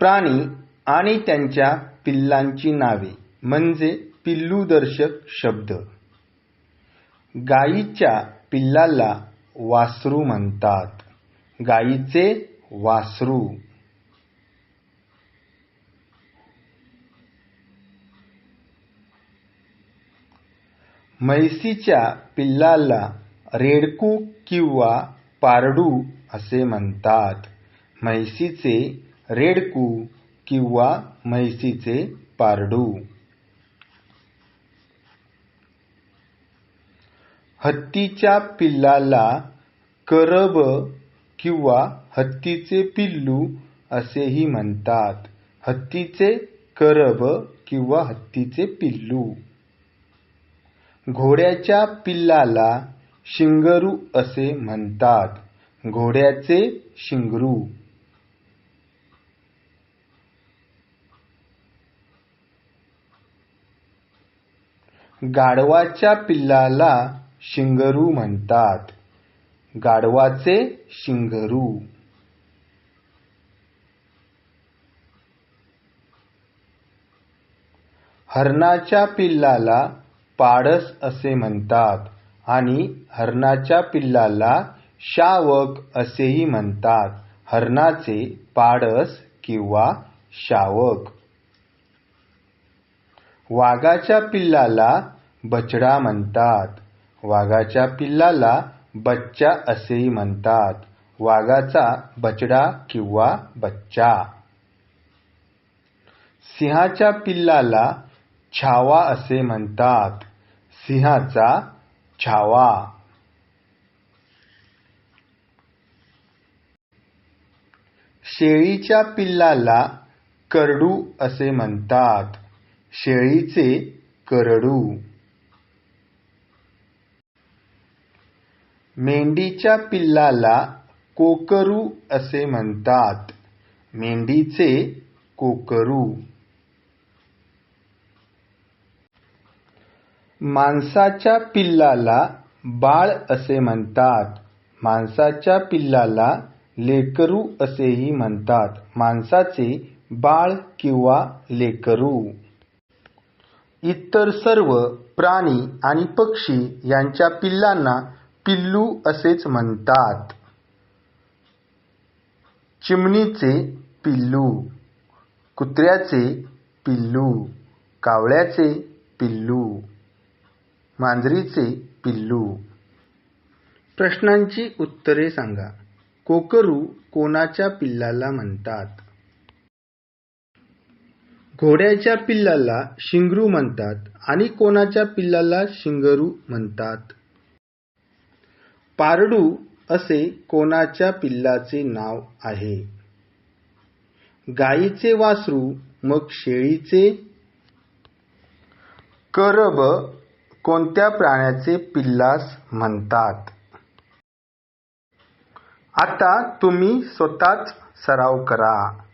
प्राणी आणि त्यांच्या पिल्लांची नावे म्हणजे पिल्लूदर्शक शब्द. गायीच्या पिल्लाला वासरू म्हणतात. गायीचे वासरू. म्हैसीच्या पिल्लाला रेडकू किंवा पारडू असे म्हणतात. म्हैसीचे रेडकू किंवा म्हैसीचे पारडू. हत्तीच्या पिल्लाला करब किंवा हत्तीचे पिल्लू असेही म्हणतात. हत्तीचे करब किंवा हत्तीचे पिल्लू. घोड्याच्या पिल्लाला शिंगरू असे म्हणतात. घोड्याचे शिंगरू. गाढवाच्या पिल्लाला शिंगरू म्हणतात. गाढवाचे शिंगरू. हरणाच्या पिल्लाला पाडस असे म्हणतात आणि हरणाच्या पिल्लाला शावक असेही म्हणतात. हरणाचे पाडस किंवा शावक. वाघाच्या पिल्लाला बछडा म्हणतात. वाघाच्या पिल्लाला बच्चा असेही म्हणतात. वाघाचा बछडा किंवा बच्चा. सिंहाच्या पिल्लाला छावा असे म्हणतात. सिंहाचा छावा. शेळीच्या पिल्लाला करडू असे म्हणतात. शेळीचे करडू. मेंढीच्या पिल्लाला कोकरू असे म्हणतात. मेंढीचे कोकरू. माणसाच्या पिल्लाला बाळ असे म्हणतात. माणसाच्या पिल्लाला लेकरू असेही म्हणतात. माणसाचे बाळ किंवा लेकरू. इतर सर्व प्राणी आणि पक्षी यांच्या पिल्लांना पिल्लू असेच म्हणतात. चिमणीचे पिल्लू कुत्र्याचे पिल्लू कावळ्याचे पिल्लू मांजरीचे पिल्लू. प्रश्नांची उत्तरे सांगा. कोकरू कोणाच्या पिल्लाला म्हणतात? घोड्याच्या पिल्लाला शिंगरू म्हणतात आणि कोणाच्या पिल्लाला शिंगरू म्हणतात? पारडू असे कोणाच्या पिल्लाचे नाव आहे? गाईचे वासरू मग शेळीचे? करब कोणत्या प्राण्याचे पिल्लास म्हणतात? आता तुम्ही स्वतःच सराव करा.